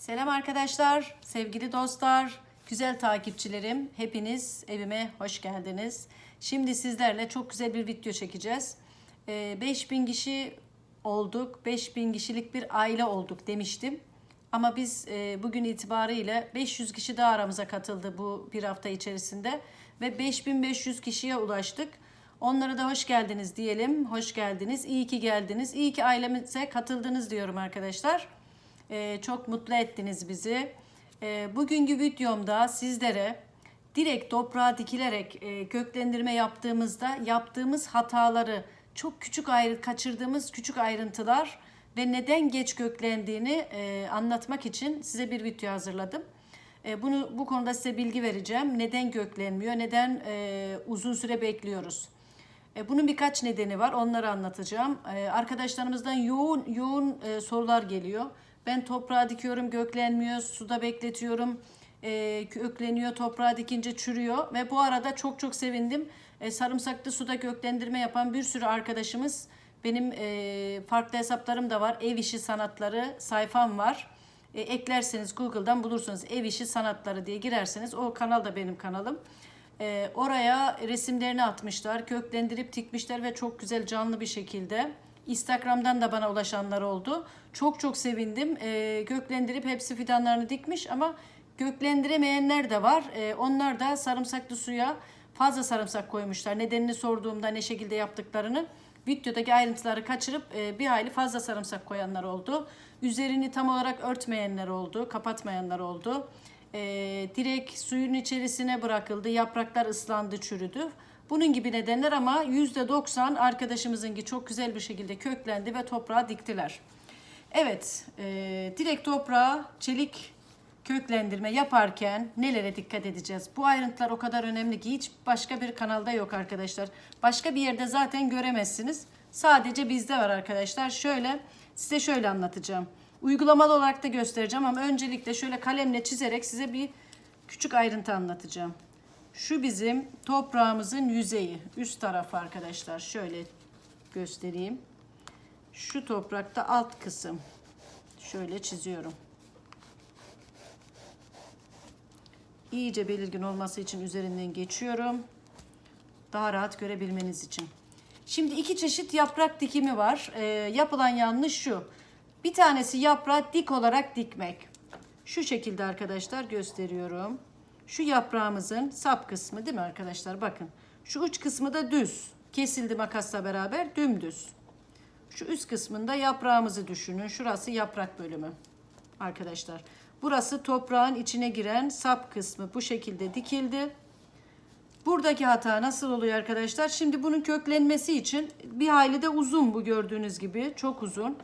Selam arkadaşlar, sevgili dostlar, güzel takipçilerim. Hepiniz evime hoş geldiniz. Şimdi sizlerle çok güzel bir video çekeceğiz. Ee, 5000 kişi olduk, 5000 kişilik bir aile olduk demiştim. Ama biz e, bugün itibariyle 500 kişi daha aramıza katıldı bu bir hafta içerisinde. Ve 5500 kişiye ulaştık. Onlara da hoş geldiniz diyelim. Hoş geldiniz, iyi ki geldiniz, iyi ki ailemize katıldınız diyorum arkadaşlar. Ee, çok mutlu ettiniz bizi. Ee, bugünkü videomda sizlere direkt toprağa dikilerek e, köklendirme yaptığımızda yaptığımız hataları, çok küçük ayrı kaçırdığımız küçük ayrıntılar ve neden geç köklendiğini e, anlatmak için size bir video hazırladım. E, bunu bu konuda size bilgi vereceğim. Neden köklenmiyor? Neden e, uzun süre bekliyoruz? E, Bunun birkaç nedeni var. Onları anlatacağım. E, Arkadaşlarımızdan yoğun yoğun e, sorular geliyor. Ben toprağa dikiyorum, göklenmiyor, suda bekletiyorum, e, kökleniyor, toprağa dikince çürüyor. Ve bu arada çok çok sevindim. E, sarımsaklı suda göklendirme yapan bir sürü arkadaşımız, benim e, farklı hesaplarım da var. Ev işi sanatları sayfam var. E, eklerseniz Google'dan bulursunuz. Ev işi sanatları diye girerseniz o kanal da benim kanalım. Ee, oraya resimlerini atmışlar, köklendirip dikmişler ve çok güzel canlı bir şekilde. Instagram'dan da bana ulaşanlar oldu. Çok çok sevindim. Ee, köklendirip hepsi fidanlarını dikmiş ama köklendiremeyenler de var. Ee, onlar da sarımsaklı suya fazla sarımsak koymuşlar. Nedenini sorduğumda ne şekilde yaptıklarını videodaki ayrıntıları kaçırıp e, bir hayli fazla sarımsak koyanlar oldu. Üzerini tam olarak örtmeyenler oldu, kapatmayanlar oldu. E, direkt suyun içerisine bırakıldı, yapraklar ıslandı, çürüdü. Bunun gibi nedenler ama %90 arkadaşımızınki çok güzel bir şekilde köklendi ve toprağa diktiler. Evet, e, direkt toprağa çelik köklendirme yaparken nelere dikkat edeceğiz? Bu ayrıntılar o kadar önemli ki hiç başka bir kanalda yok arkadaşlar. Başka bir yerde zaten göremezsiniz. Sadece bizde var arkadaşlar. Şöyle size şöyle anlatacağım. Uygulamalı olarak da göstereceğim ama öncelikle şöyle kalemle çizerek size bir küçük ayrıntı anlatacağım. Şu bizim toprağımızın yüzeyi, üst tarafı arkadaşlar. Şöyle göstereyim. Şu toprakta alt kısım. Şöyle çiziyorum. iyice belirgin olması için üzerinden geçiyorum. Daha rahat görebilmeniz için. Şimdi iki çeşit yaprak dikimi var. Ee, yapılan yanlış şu. Bir tanesi yaprağı dik olarak dikmek. Şu şekilde arkadaşlar gösteriyorum. Şu yaprağımızın sap kısmı değil mi arkadaşlar? Bakın. Şu uç kısmı da düz. Kesildi makasla beraber dümdüz. Şu üst kısmında yaprağımızı düşünün. Şurası yaprak bölümü arkadaşlar. Burası toprağın içine giren sap kısmı bu şekilde dikildi. Buradaki hata nasıl oluyor arkadaşlar? Şimdi bunun köklenmesi için bir hayli de uzun bu gördüğünüz gibi. Çok uzun.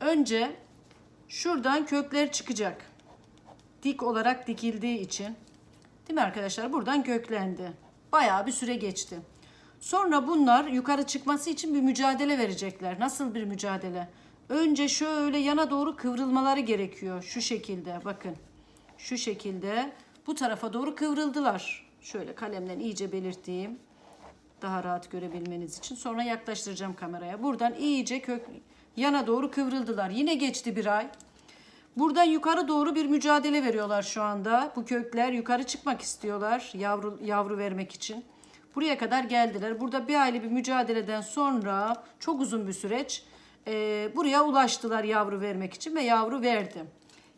Önce şuradan kökler çıkacak. Dik olarak dikildiği için. Değil mi arkadaşlar? Buradan köklendi. Bayağı bir süre geçti. Sonra bunlar yukarı çıkması için bir mücadele verecekler. Nasıl bir mücadele? Önce şöyle yana doğru kıvrılmaları gerekiyor. Şu şekilde bakın. Şu şekilde bu tarafa doğru kıvrıldılar. Şöyle kalemle iyice belirteyim. Daha rahat görebilmeniz için. Sonra yaklaştıracağım kameraya. Buradan iyice kök yana doğru kıvrıldılar. Yine geçti bir ay. Buradan yukarı doğru bir mücadele veriyorlar şu anda. Bu kökler yukarı çıkmak istiyorlar yavru yavru vermek için. Buraya kadar geldiler. Burada bir aylık bir mücadeleden sonra çok uzun bir süreç e, buraya ulaştılar yavru vermek için ve yavru verdi.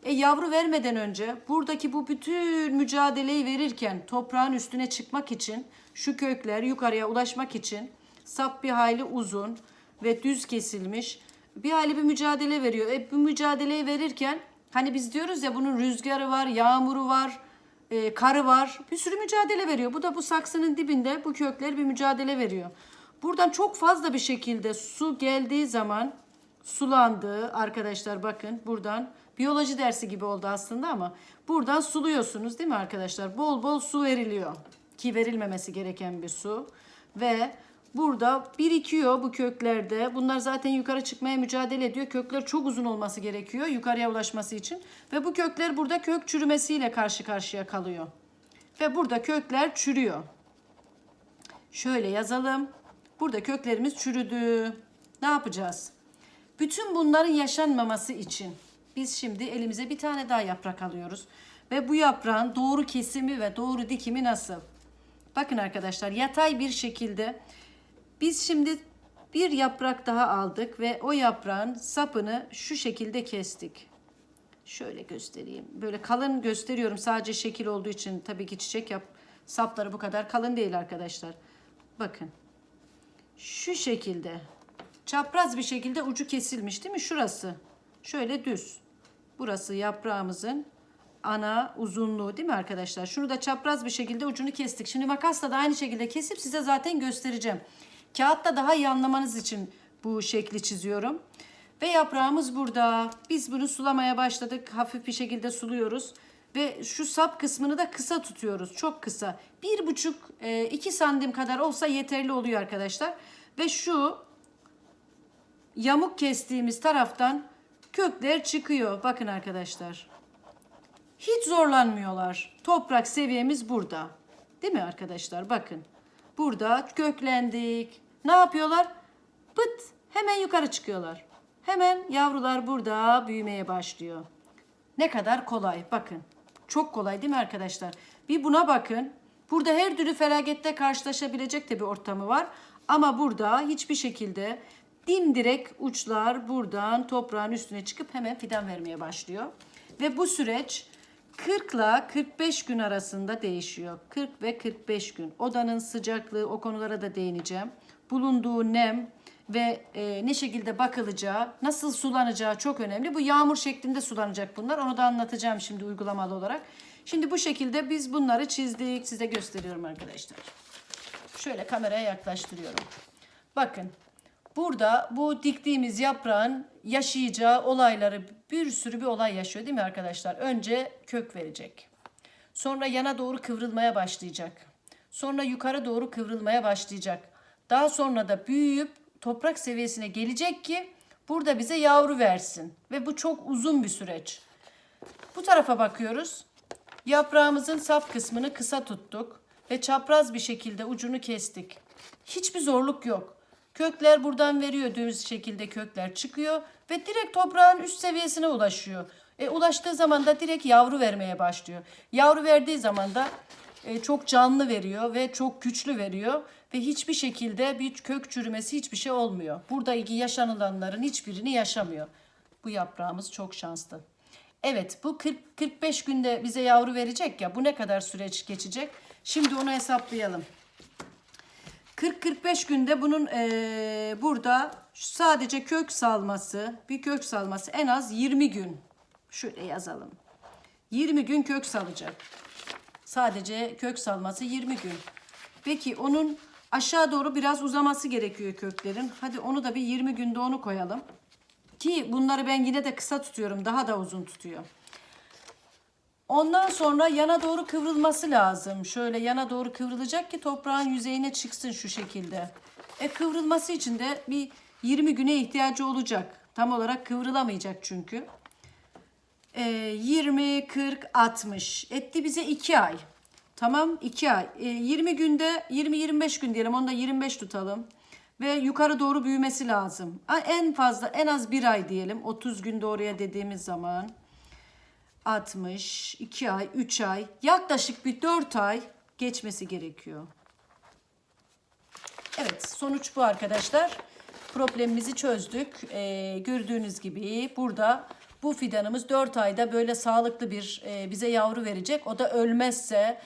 E yavru vermeden önce buradaki bu bütün mücadeleyi verirken toprağın üstüne çıkmak için şu kökler yukarıya ulaşmak için sap bir hayli uzun ve düz kesilmiş bir hayli bir mücadele veriyor. E bu mücadeleyi verirken hani biz diyoruz ya bunun rüzgarı var, yağmuru var, e, karı var. Bir sürü mücadele veriyor. Bu da bu saksının dibinde bu kökler bir mücadele veriyor. Buradan çok fazla bir şekilde su geldiği zaman sulandığı arkadaşlar bakın buradan biyoloji dersi gibi oldu aslında ama buradan suluyorsunuz değil mi arkadaşlar? Bol bol su veriliyor ki verilmemesi gereken bir su ve burada birikiyor bu köklerde. Bunlar zaten yukarı çıkmaya mücadele ediyor. Kökler çok uzun olması gerekiyor yukarıya ulaşması için ve bu kökler burada kök çürümesiyle karşı karşıya kalıyor. Ve burada kökler çürüyor. Şöyle yazalım. Burada köklerimiz çürüdü. Ne yapacağız? Bütün bunların yaşanmaması için Biz şimdi elimize bir tane daha yaprak alıyoruz. Ve bu yaprağın doğru kesimi ve doğru dikimi nasıl? Bakın arkadaşlar yatay bir şekilde biz şimdi bir yaprak daha aldık ve o yaprağın sapını şu şekilde kestik. Şöyle göstereyim. Böyle kalın gösteriyorum sadece şekil olduğu için tabii ki çiçek yap sapları bu kadar kalın değil arkadaşlar. Bakın. Şu şekilde. Çapraz bir şekilde ucu kesilmiş değil mi? Şurası. Şöyle düz. Burası yaprağımızın ana uzunluğu değil mi arkadaşlar? Şunu da çapraz bir şekilde ucunu kestik. Şimdi makasla da aynı şekilde kesip size zaten göstereceğim. Kağıtta daha iyi anlamanız için bu şekli çiziyorum. Ve yaprağımız burada. Biz bunu sulamaya başladık. Hafif bir şekilde suluyoruz. Ve şu sap kısmını da kısa tutuyoruz. Çok kısa. Bir buçuk, e, iki santim kadar olsa yeterli oluyor arkadaşlar. Ve şu yamuk kestiğimiz taraftan kökler çıkıyor. Bakın arkadaşlar. Hiç zorlanmıyorlar. Toprak seviyemiz burada. Değil mi arkadaşlar? Bakın. Burada köklendik. Ne yapıyorlar? Pıt hemen yukarı çıkıyorlar. Hemen yavrular burada büyümeye başlıyor. Ne kadar kolay. Bakın. Çok kolay değil mi arkadaşlar? Bir buna bakın. Burada her türlü felakette karşılaşabilecek de bir ortamı var. Ama burada hiçbir şekilde dimdirek uçlar buradan toprağın üstüne çıkıp hemen fidan vermeye başlıyor. Ve bu süreç 40 ile 45 gün arasında değişiyor. 40 ve 45 gün. Odanın sıcaklığı o konulara da değineceğim. Bulunduğu nem ve e, ne şekilde bakılacağı, nasıl sulanacağı çok önemli. Bu yağmur şeklinde sulanacak bunlar. Onu da anlatacağım şimdi uygulamalı olarak. Şimdi bu şekilde biz bunları çizdik. Size gösteriyorum arkadaşlar. Şöyle kameraya yaklaştırıyorum. Bakın burada bu diktiğimiz yaprağın yaşayacağı olayları bir sürü bir olay yaşıyor değil mi arkadaşlar? Önce kök verecek. Sonra yana doğru kıvrılmaya başlayacak. Sonra yukarı doğru kıvrılmaya başlayacak. Daha sonra da büyüyüp toprak seviyesine gelecek ki burada bize yavru versin. Ve bu çok uzun bir süreç. Bu tarafa bakıyoruz. Yaprağımızın sap kısmını kısa tuttuk ve çapraz bir şekilde ucunu kestik. Hiçbir zorluk yok. Kökler buradan veriyor düz şekilde kökler çıkıyor ve direkt toprağın üst seviyesine ulaşıyor. E, ulaştığı zaman da direkt yavru vermeye başlıyor. Yavru verdiği zaman da e, çok canlı veriyor ve çok güçlü veriyor ve hiçbir şekilde bir kök çürümesi hiçbir şey olmuyor. Buradaki yaşanılanların hiçbirini yaşamıyor. Bu yaprağımız çok şanslı. Evet bu 40-45 günde bize yavru verecek ya bu ne kadar süreç geçecek? Şimdi onu hesaplayalım. 40-45 günde bunun eee, burada sadece kök salması, bir kök salması en az 20 gün. Şöyle yazalım. 20 gün kök salacak. Sadece kök salması 20 gün. Peki onun aşağı doğru biraz uzaması gerekiyor köklerin. Hadi onu da bir 20 günde onu koyalım. Ki bunları ben yine de kısa tutuyorum. Daha da uzun tutuyor. Ondan sonra yana doğru kıvrılması lazım. Şöyle yana doğru kıvrılacak ki toprağın yüzeyine çıksın şu şekilde. E kıvrılması için de bir 20 güne ihtiyacı olacak. Tam olarak kıvrılamayacak çünkü. E, 20, 40, 60. Etti bize 2 ay. Tamam 2 ay. E, 20 günde 20-25 gün diyelim. Onu da 25 tutalım. Ve yukarı doğru büyümesi lazım. En fazla en az bir ay diyelim. 30 gün doğruya dediğimiz zaman. 60, 2 ay, 3 ay, yaklaşık bir 4 ay geçmesi gerekiyor. Evet, sonuç bu arkadaşlar. Problemimizi çözdük. Ee, gördüğünüz gibi burada bu fidanımız 4 ayda böyle sağlıklı bir e, bize yavru verecek. O da ölmezse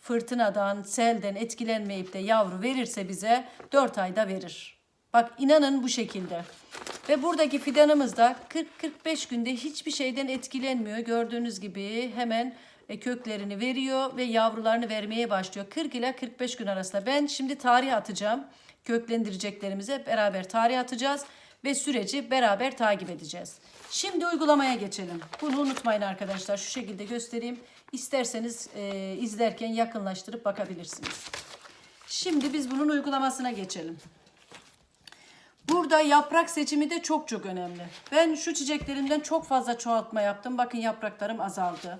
fırtınadan, selden etkilenmeyip de yavru verirse bize 4 ayda verir. Bak inanın bu şekilde. Ve buradaki fidanımız da 40-45 günde hiçbir şeyden etkilenmiyor. Gördüğünüz gibi hemen e, köklerini veriyor ve yavrularını vermeye başlıyor. 40 ile 45 gün arasında. Ben şimdi tarih atacağım. Köklendireceklerimize beraber tarih atacağız ve süreci beraber takip edeceğiz. Şimdi uygulamaya geçelim. Bunu unutmayın arkadaşlar. Şu şekilde göstereyim. İsterseniz e, izlerken yakınlaştırıp bakabilirsiniz. Şimdi biz bunun uygulamasına geçelim. Burada yaprak seçimi de çok çok önemli. Ben şu çiçeklerimden çok fazla çoğaltma yaptım. Bakın yapraklarım azaldı.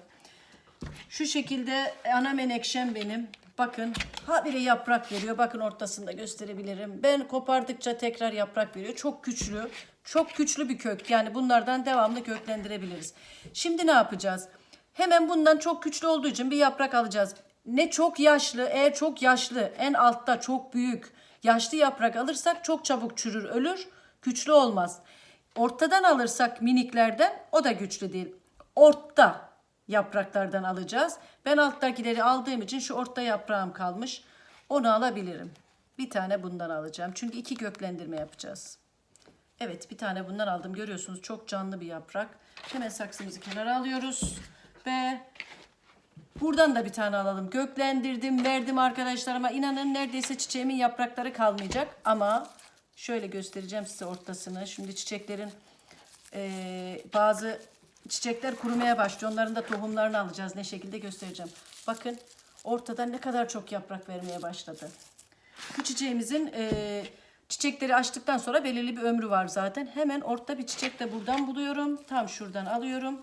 Şu şekilde ana menekşem benim. Bakın habire yaprak veriyor. Bakın ortasında gösterebilirim. Ben kopardıkça tekrar yaprak veriyor. Çok güçlü. Çok güçlü bir kök. Yani bunlardan devamlı köklendirebiliriz. Şimdi ne yapacağız? Hemen bundan çok güçlü olduğu için bir yaprak alacağız. Ne çok yaşlı, eğer çok yaşlı, en altta çok büyük, yaşlı yaprak alırsak çok çabuk çürür, ölür. Güçlü olmaz. Ortadan alırsak miniklerden o da güçlü değil. Orta yapraklardan alacağız. Ben alttakileri aldığım için şu orta yaprağım kalmış. Onu alabilirim. Bir tane bundan alacağım. Çünkü iki köklendirme yapacağız. Evet bir tane bundan aldım. Görüyorsunuz çok canlı bir yaprak. Hemen saksımızı kenara alıyoruz. Ve buradan da bir tane alalım. Göklendirdim, verdim arkadaşlarıma. İnanın neredeyse çiçeğimin yaprakları kalmayacak. Ama şöyle göstereceğim size ortasını. Şimdi çiçeklerin eee, bazı çiçekler kurumaya başlıyor. Onların da tohumlarını alacağız. Ne şekilde göstereceğim. Bakın ortada ne kadar çok yaprak vermeye başladı. Bu çiçeğimizin eee, çiçekleri açtıktan sonra belirli bir ömrü var zaten. Hemen orta bir çiçek de buradan buluyorum. Tam şuradan alıyorum.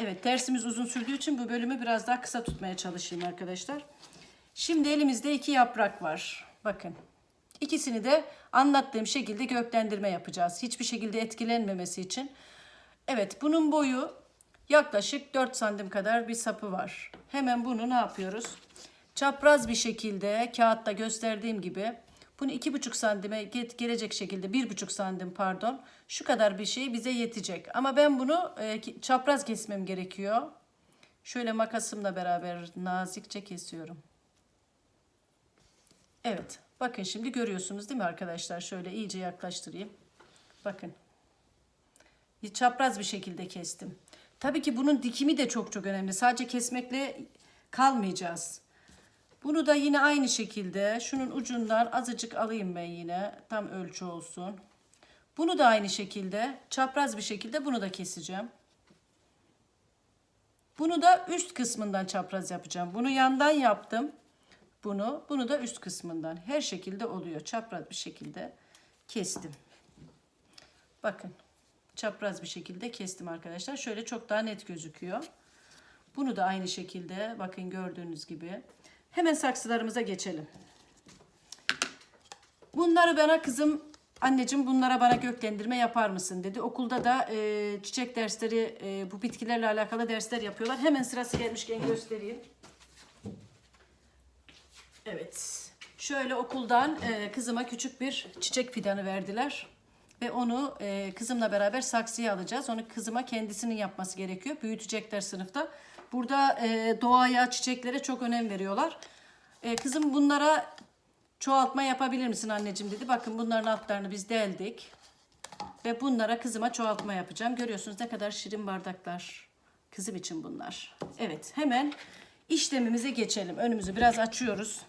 Evet dersimiz uzun sürdüğü için bu bölümü biraz daha kısa tutmaya çalışayım arkadaşlar. Şimdi elimizde iki yaprak var. Bakın. İkisini de anlattığım şekilde göklendirme yapacağız. Hiçbir şekilde etkilenmemesi için. Evet bunun boyu yaklaşık 4 santim kadar bir sapı var. Hemen bunu ne yapıyoruz? Çapraz bir şekilde kağıtta gösterdiğim gibi bunu iki buçuk santime ge- gelecek şekilde bir buçuk santim pardon şu kadar bir şey bize yetecek. Ama ben bunu e, çapraz kesmem gerekiyor. Şöyle makasımla beraber nazikçe kesiyorum. Evet bakın şimdi görüyorsunuz değil mi arkadaşlar? Şöyle iyice yaklaştırayım. Bakın çapraz bir şekilde kestim. Tabii ki bunun dikimi de çok çok önemli. Sadece kesmekle kalmayacağız. Bunu da yine aynı şekilde şunun ucundan azıcık alayım ben yine. Tam ölçü olsun. Bunu da aynı şekilde çapraz bir şekilde bunu da keseceğim. Bunu da üst kısmından çapraz yapacağım. Bunu yandan yaptım. Bunu, bunu da üst kısmından. Her şekilde oluyor. Çapraz bir şekilde kestim. Bakın. Çapraz bir şekilde kestim arkadaşlar. Şöyle çok daha net gözüküyor. Bunu da aynı şekilde bakın gördüğünüz gibi. Hemen saksılarımıza geçelim. Bunları bana kızım anneciğim bunlara bana göklendirme yapar mısın dedi. Okulda da e, çiçek dersleri e, bu bitkilerle alakalı dersler yapıyorlar. Hemen sırası gelmişken göstereyim. Evet. Şöyle okuldan e, kızıma küçük bir çiçek fidanı verdiler. Ve onu e, kızımla beraber saksıya alacağız. Onu kızıma kendisinin yapması gerekiyor. Büyütecekler sınıfta. Burada e, doğaya, çiçeklere çok önem veriyorlar. E, kızım bunlara çoğaltma yapabilir misin anneciğim dedi. Bakın bunların altlarını biz deldik. Ve bunlara kızıma çoğaltma yapacağım. Görüyorsunuz ne kadar şirin bardaklar. Kızım için bunlar. Evet hemen işlemimize geçelim. Önümüzü biraz açıyoruz.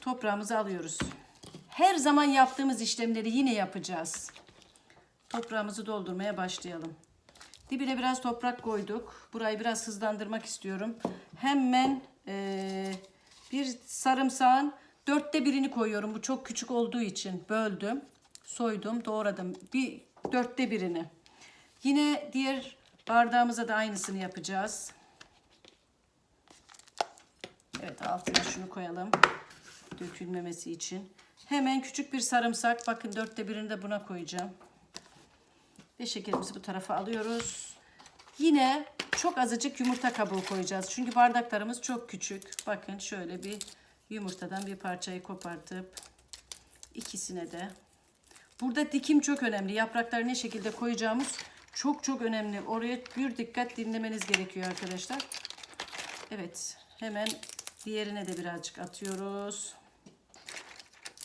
Toprağımızı alıyoruz. Her zaman yaptığımız işlemleri yine yapacağız. Toprağımızı doldurmaya başlayalım. Dibine biraz toprak koyduk. Burayı biraz hızlandırmak istiyorum. Hemen eee, bir sarımsağın dörtte birini koyuyorum. Bu çok küçük olduğu için böldüm. Soydum, doğradım. Bir dörtte birini. Yine diğer bardağımıza da aynısını yapacağız. Evet altına şunu koyalım. Dökülmemesi için. Hemen küçük bir sarımsak. Bakın dörtte birini de buna koyacağım. Ve şekerimizi bu tarafa alıyoruz. Yine çok azıcık yumurta kabuğu koyacağız. Çünkü bardaklarımız çok küçük. Bakın şöyle bir yumurtadan bir parçayı kopartıp ikisine de. Burada dikim çok önemli. Yaprakları ne şekilde koyacağımız çok çok önemli. Oraya bir dikkat dinlemeniz gerekiyor arkadaşlar. Evet hemen diğerine de birazcık atıyoruz.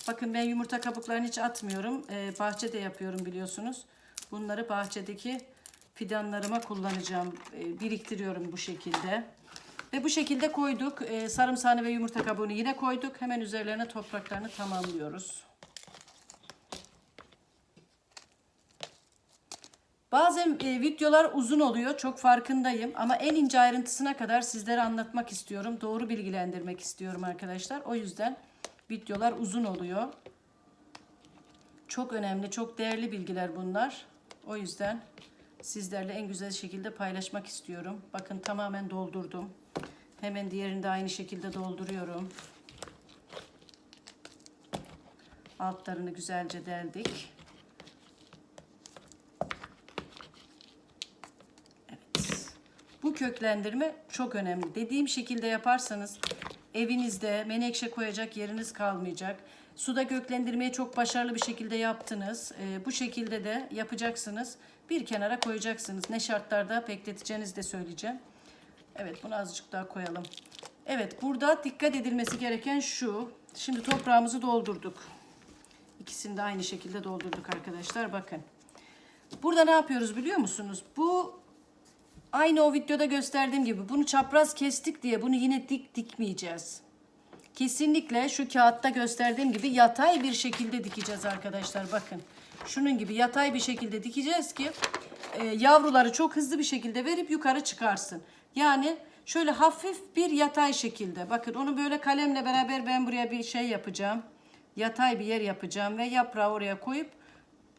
Bakın ben yumurta kabuklarını hiç atmıyorum. Ee, bahçede yapıyorum biliyorsunuz. Bunları bahçedeki fidanlarıma kullanacağım. Ee, biriktiriyorum bu şekilde. Ve bu şekilde koyduk. Ee, sarımsağını ve yumurta kabuğunu yine koyduk. Hemen üzerlerine topraklarını tamamlıyoruz. Bazen e, videolar uzun oluyor. Çok farkındayım. Ama en ince ayrıntısına kadar sizlere anlatmak istiyorum. Doğru bilgilendirmek istiyorum arkadaşlar. O yüzden videolar uzun oluyor. Çok önemli, çok değerli bilgiler bunlar. O yüzden sizlerle en güzel şekilde paylaşmak istiyorum. Bakın tamamen doldurdum. Hemen diğerini de aynı şekilde dolduruyorum. Altlarını güzelce deldik. Evet. Bu köklendirme çok önemli. Dediğim şekilde yaparsanız evinizde menekşe koyacak yeriniz kalmayacak. Suda köklendirmeyi çok başarılı bir şekilde yaptınız. Ee, bu şekilde de yapacaksınız. Bir kenara koyacaksınız. Ne şartlarda bekleteceğinizi de söyleyeceğim. Evet bunu azıcık daha koyalım. Evet burada dikkat edilmesi gereken şu. Şimdi toprağımızı doldurduk. İkisini de aynı şekilde doldurduk arkadaşlar. Bakın. Burada ne yapıyoruz biliyor musunuz? Bu aynı o videoda gösterdiğim gibi bunu çapraz kestik diye bunu yine dik dikmeyeceğiz. Kesinlikle şu kağıtta gösterdiğim gibi yatay bir şekilde dikeceğiz arkadaşlar. Bakın şunun gibi yatay bir şekilde dikeceğiz ki e, yavruları çok hızlı bir şekilde verip yukarı çıkarsın. Yani şöyle hafif bir yatay şekilde. Bakın onu böyle kalemle beraber ben buraya bir şey yapacağım. Yatay bir yer yapacağım ve yaprağı oraya koyup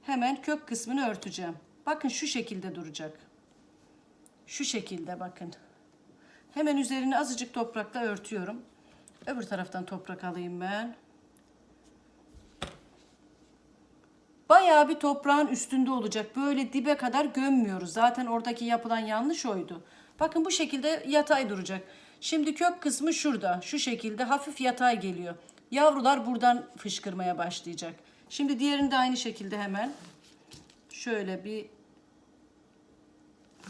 hemen kök kısmını örteceğim. Bakın şu şekilde duracak. Şu şekilde bakın. Hemen üzerini azıcık toprakla örtüyorum. Öbür taraftan toprak alayım ben. Bayağı bir toprağın üstünde olacak. Böyle dibe kadar gömmüyoruz. Zaten oradaki yapılan yanlış oydu. Bakın bu şekilde yatay duracak. Şimdi kök kısmı şurada. Şu şekilde hafif yatay geliyor. Yavrular buradan fışkırmaya başlayacak. Şimdi diğerini de aynı şekilde hemen şöyle bir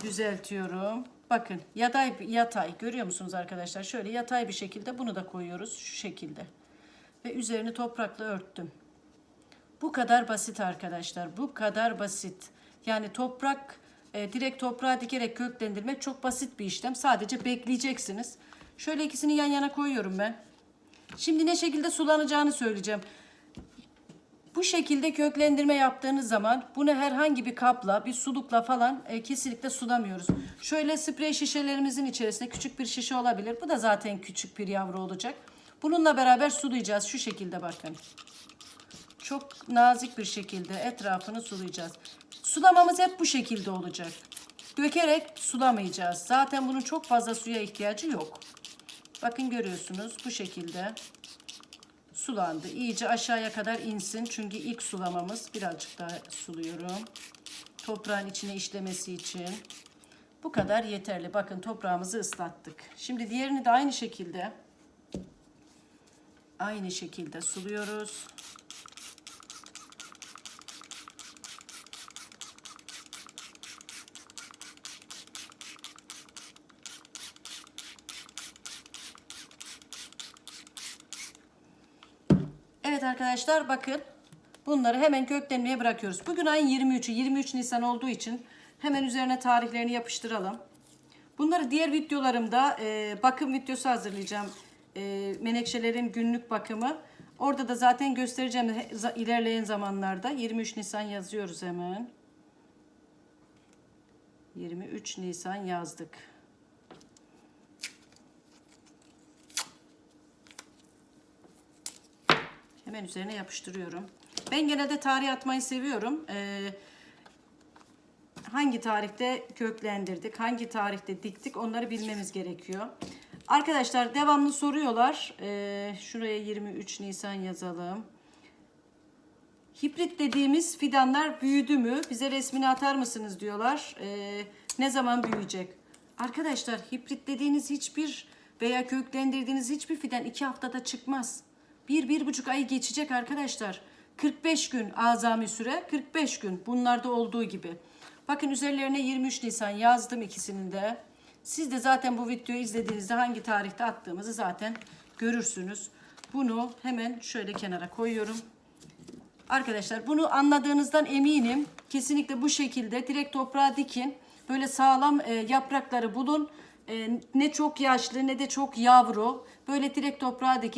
düzeltiyorum. Bakın yatay yatay görüyor musunuz arkadaşlar? Şöyle yatay bir şekilde bunu da koyuyoruz şu şekilde. Ve üzerini toprakla örttüm. Bu kadar basit arkadaşlar. Bu kadar basit. Yani toprak e, direkt toprağa dikerek köklendirmek çok basit bir işlem. Sadece bekleyeceksiniz. Şöyle ikisini yan yana koyuyorum ben. Şimdi ne şekilde sulanacağını söyleyeceğim. Bu şekilde köklendirme yaptığınız zaman bunu herhangi bir kapla, bir sulukla falan e, kesinlikle sulamıyoruz. Şöyle sprey şişelerimizin içerisinde küçük bir şişe olabilir. Bu da zaten küçük bir yavru olacak. Bununla beraber sulayacağız şu şekilde bakın. Çok nazik bir şekilde etrafını sulayacağız. Sulamamız hep bu şekilde olacak. Dökerek sulamayacağız. Zaten bunun çok fazla suya ihtiyacı yok. Bakın görüyorsunuz bu şekilde sulandı. İyice aşağıya kadar insin. Çünkü ilk sulamamız birazcık daha suluyorum. Toprağın içine işlemesi için. Bu kadar yeterli. Bakın toprağımızı ıslattık. Şimdi diğerini de aynı şekilde aynı şekilde suluyoruz. Evet arkadaşlar bakın bunları hemen köklenmeye bırakıyoruz. Bugün ayın 23'ü 23 Nisan olduğu için hemen üzerine tarihlerini yapıştıralım. Bunları diğer videolarımda e, bakım videosu hazırlayacağım. E, menekşelerin günlük bakımı. Orada da zaten göstereceğim ilerleyen zamanlarda. 23 Nisan yazıyoruz hemen. 23 Nisan yazdık. Hemen üzerine yapıştırıyorum. Ben genelde tarih atmayı seviyorum. Ee, hangi tarihte köklendirdik, hangi tarihte diktik onları bilmemiz gerekiyor. Arkadaşlar devamlı soruyorlar. Ee, şuraya 23 Nisan yazalım. Hibrit dediğimiz fidanlar büyüdü mü? Bize resmini atar mısınız diyorlar. Ee, ne zaman büyüyecek? Arkadaşlar hibrit dediğiniz hiçbir veya köklendirdiğiniz hiçbir fidan iki haftada çıkmaz. Bir, bir buçuk ay geçecek arkadaşlar. 45 gün azami süre, 45 gün bunlarda olduğu gibi. Bakın üzerlerine 23 Nisan yazdım ikisinin de. Siz de zaten bu videoyu izlediğinizde hangi tarihte attığımızı zaten görürsünüz. Bunu hemen şöyle kenara koyuyorum. Arkadaşlar bunu anladığınızdan eminim. Kesinlikle bu şekilde direkt toprağa dikin. Böyle sağlam e, yaprakları bulun. E, ne çok yaşlı ne de çok yavru. Böyle direkt toprağa dikin.